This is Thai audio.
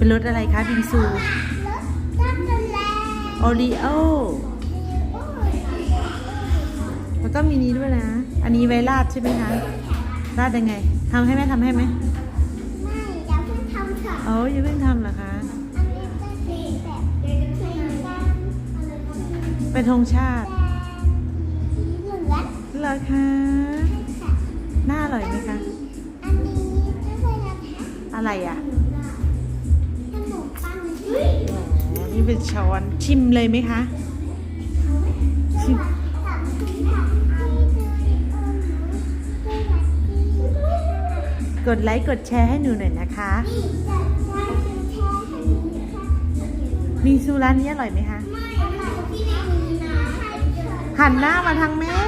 เป็นรสอะไรคะบิงซูรสช็อกโกแลตโอรีโอแล้วก็มีนี้ด้วยนะ อันนี้ไว้ราดใช่ไหมคะ ราดยังไงทำให้ไหมทำให้ไหมไม่อย่าเพิ่งทำค่ะโอ้ยยังเพิ่งทำเหรอคะอันนี้เป็นสีแบบเหมือนกันเป็นธงชาติสีเหลืองเหรอคะค่ะน่าอร่อยไหมคะ อันนี้ก็เลยนะคะอะไรอะ นี่เป็นช้อนชิมเลยไหมคะชิมกับคุณผักให้ดูเออหนูไม่อยากกินกดไลค์กดแชร์ให้หนูหน่อยนะคะนี่จะได้เป็นแช่ให้หนูค่ะมีซูร้านนี้อร่อยไหมคะไม่อร่อยที่ในนี้นะหันหน้ามาทางแม่